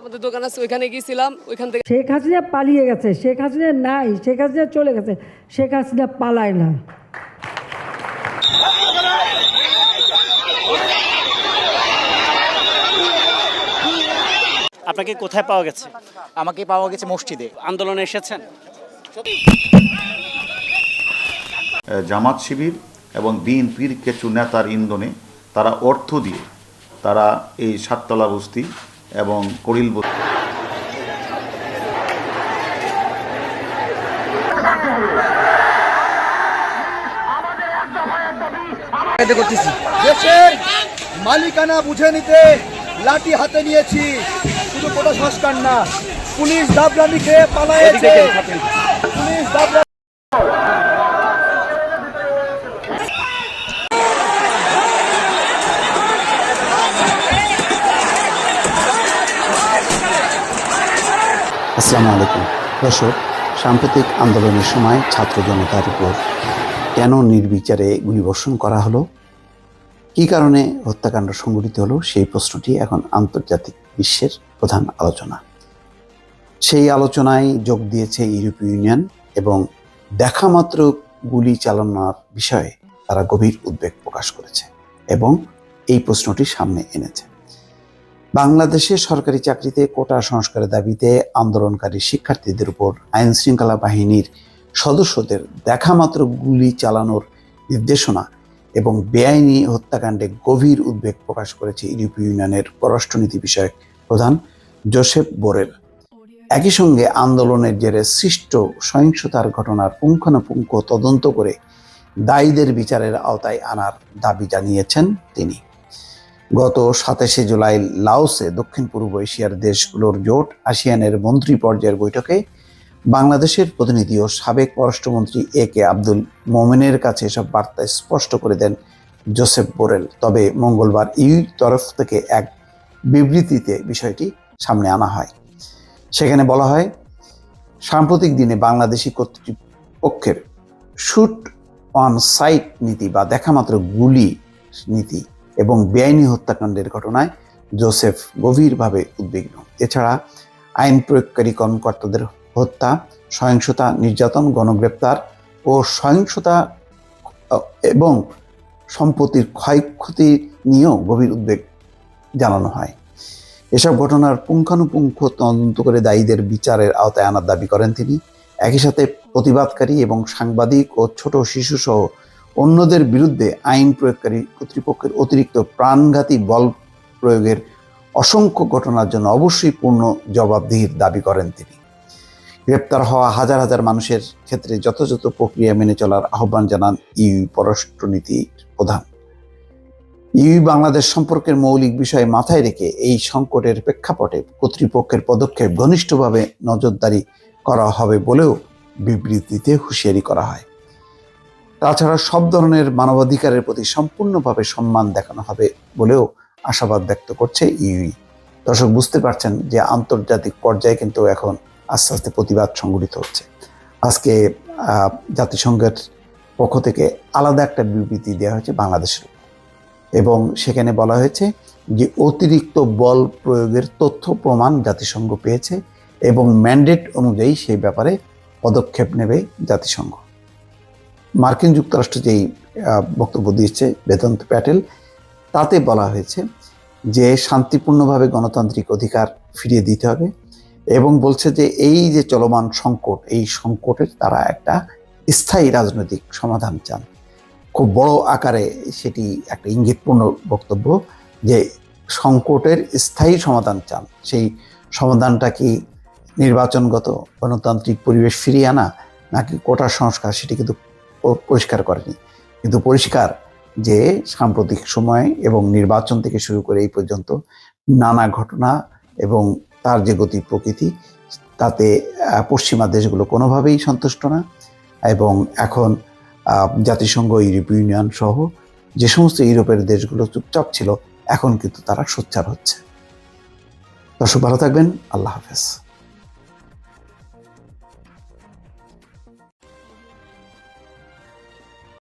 আমাদের দোকান আছে, ওইখানে গিয়েছিলাম, ওইখান থেকে শেখ হাসিনা পালিয়ে গেছে, শেখ হাসিনা নাই, শেখ হাসিনা চলে গেছে, শেখ হাসিনা পালায় না। আপনাকে কোথায় পাওয়া গেছে? আমাকে পাওয়া গেছে মসজিদে। আন্দোলনে এসেছেন? জামাত শিবির এবং বিএনপির কিছু নেতার ইন্ধনে তারা অর্থ দিয়ে তারা এই সাততলা বস্তি এবং করিল বস্তি দেশের মালিকানা বুঝে নিতে লাঠি হাতে নিয়েছি। শুধু কোনো সংস্কার না। পুলিশ দাবলামি খেয়ে পালায়েছে পুলিশ দাবলামি আসসালামু আলাইকুম। দর্শক সাম্প্রতিক আন্দোলনের সময় ছাত্র জনতার উপর কেন নির্বিচারে গুলিবর্ষণ করা হলো? কী কারণে হত্যাকাণ্ড সংঘটিত হলো? সেই প্রশ্নটি এখন আন্তর্জাতিক বিশ্বের প্রধান আলোচনা। সেই আলোচনায় যোগ দিয়েছে ইউরোপীয় ইউনিয়ন এবং দেখামাত্র গুলি চালানোর বিষয়ে তারা গভীর উদ্বেগ প্রকাশ করেছে এবং এই প্রশ্নটি সামনে এনেছে। বাংলাদেশে সরকারি চাকরিতে কোটা সংস্কারের দাবিতে আন্দোলনকারী শিক্ষার্থীদের উপর আইন শৃঙ্খলা বাহিনীর সদস্যদের দেখামাত্র গুলি চালানোর নির্দেশনা এবং বেআইনি হত্যাকাণ্ডে গভীর উদ্বেগ প্রকাশ করেছে ইউরোপীয় ইউনিয়নের পররাষ্ট্রনীতি বিষয়ক প্রধান জোসেফ বোরেল। একই সঙ্গে আন্দোলনের জেরে সৃষ্ট সহিংসতার ঘটনার পুঙ্খানুপুঙ্খ তদন্ত করে দায়ীদের বিচারের আওতায় আনার দাবি জানিয়েছেন তিনি। গত সাতাশে জুলাই লাওসে দক্ষিণ পূর্ব এশিয়ার দেশগুলোর জোট, আসিয়ানের মন্ত্রী পর্যায়ের বৈঠকে বাংলাদেশের প্রতিনিধি ও সাবেক পররাষ্ট্রমন্ত্রী এ কে আব্দুল মোমেনের কাছে এসব বার্তা স্পষ্ট করে দেন জোসেফ বোরেল। তবে মঙ্গলবার ইউ তরফ থেকে এক বিবৃতিতে বিষয়টি সামনে আনা হয়। সেখানে বলা হয়, সাম্প্রতিক দিনে বাংলাদেশি কর্তৃপক্ষের শুট অন সাইট নীতি বা দেখামাত্র গুলি নীতি এবং বেআইনি হত্যাকাণ্ডের ঘটনায় জোসেফ গভীরভাবে উদ্বিগ্ন। এছাড়া আইন প্রয়োগকারী কর্মকর্তাদের হত্যা, সহিংসতা, নির্যাতন, গণগ্রেপ্তার ও সহিংসতা এবং সম্পত্তির ক্ষয়ক্ষতি নিয়েও গভীর উদ্বেগ জানানো হয়। এসব ঘটনার পুঙ্খানুপুঙ্খ তদন্ত করে দায়ীদের বিচারের আওতায় আনার দাবি করেন তিনি। একই সাথে প্রতিবাদকারী এবং সাংবাদিক ও ছোট শিশুসহ অন্যদের বিরুদ্ধে আইন প্রয়োগকারী কর্তৃপক্ষের অতিরিক্ত প্রাণঘাতী বল প্রয়োগের অসংখ্য ঘটনার জন্য অবশ্যই পূর্ণ জবাবদিহির দাবি করেন তিনি। গ্রেপ্তার হওয়া হাজার হাজার মানুষের ক্ষেত্রে যথাযথ প্রক্রিয়া মেনে চলার আহ্বান জানান ইউ পররাষ্ট্রনীতির প্রধান। ইউ বাংলাদেশ সম্পর্কের মৌলিক বিষয় মাথায় রেখে এই সংকটের প্রেক্ষাপটে কর্তৃপক্ষের পদক্ষেপ ঘনিষ্ঠভাবে নজরদারি করা হবে বলেও বিবৃতিতে হুঁশিয়ারি করা হয়। তাছাড়া সব ধরনের মানবাধিকারের প্রতি সম্পূর্ণভাবে সম্মান দেখানো হবে বলেও আশাবাদ ব্যক্ত করছে ইউই দর্শক, বুঝতে পারছেন যে আন্তর্জাতিক পর্যায়ে কিন্তু এখন আস্তে আস্তে প্রতিবাদ সংগঠিত হচ্ছে। আজকে জাতিসংঘের পক্ষ থেকে আলাদা একটা বিবৃতি দেওয়া হয়েছে বাংলাদেশের এবং সেখানে বলা হয়েছে যে, অতিরিক্ত বল প্রয়োগের তথ্য প্রমাণ জাতিসংঘ পেয়েছে এবং ম্যান্ডেট অনুযায়ী সেই ব্যাপারে পদক্ষেপ নেবে জাতিসংঘ। মার্কিন যুক্তরাষ্ট্র যেই বক্তব্য দিয়েছে, বেদান্ত প্যাটেল, তাতে বলা হয়েছে যে, শান্তিপূর্ণভাবে গণতান্ত্রিক অধিকার ফিরিয়ে দিতে হবে। এবং বলছে যে এই যে চলমান সংকট, এই সংকটের তারা একটা স্থায়ী রাজনৈতিক সমাধান চান। খুব বড় আকারে সেটি একটা ইঙ্গিতপূর্ণ বক্তব্য যে সংকটের স্থায়ী সমাধান চান। সেই সমাধানটা কি নির্বাচনগত গণতান্ত্রিক পরিবেশ ফিরিয়ে আনা, নাকি কোটা সংস্কার সেটি কিন্তু পরিষ্কার করেনি। কিন্তু পরিষ্কার যে সাম্প্রতিক সময় এবং নির্বাচন থেকে শুরু করে এই পর্যন্ত নানা ঘটনা এবং তার যে গতি প্রকৃতি, তাতে পশ্চিমা দেশগুলো কোনোভাবেই সন্তুষ্ট না এবং এখন জাতিসংঘ, ইউরোপীয় ইউনিয়ন সহ যে সমস্ত ইউরোপের দেশগুলো চুপচাপ ছিল, এখন কিন্তু তারা সোচ্চার হচ্ছে। দর্শক, ভালো থাকবেন। আল্লাহ হাফেজ।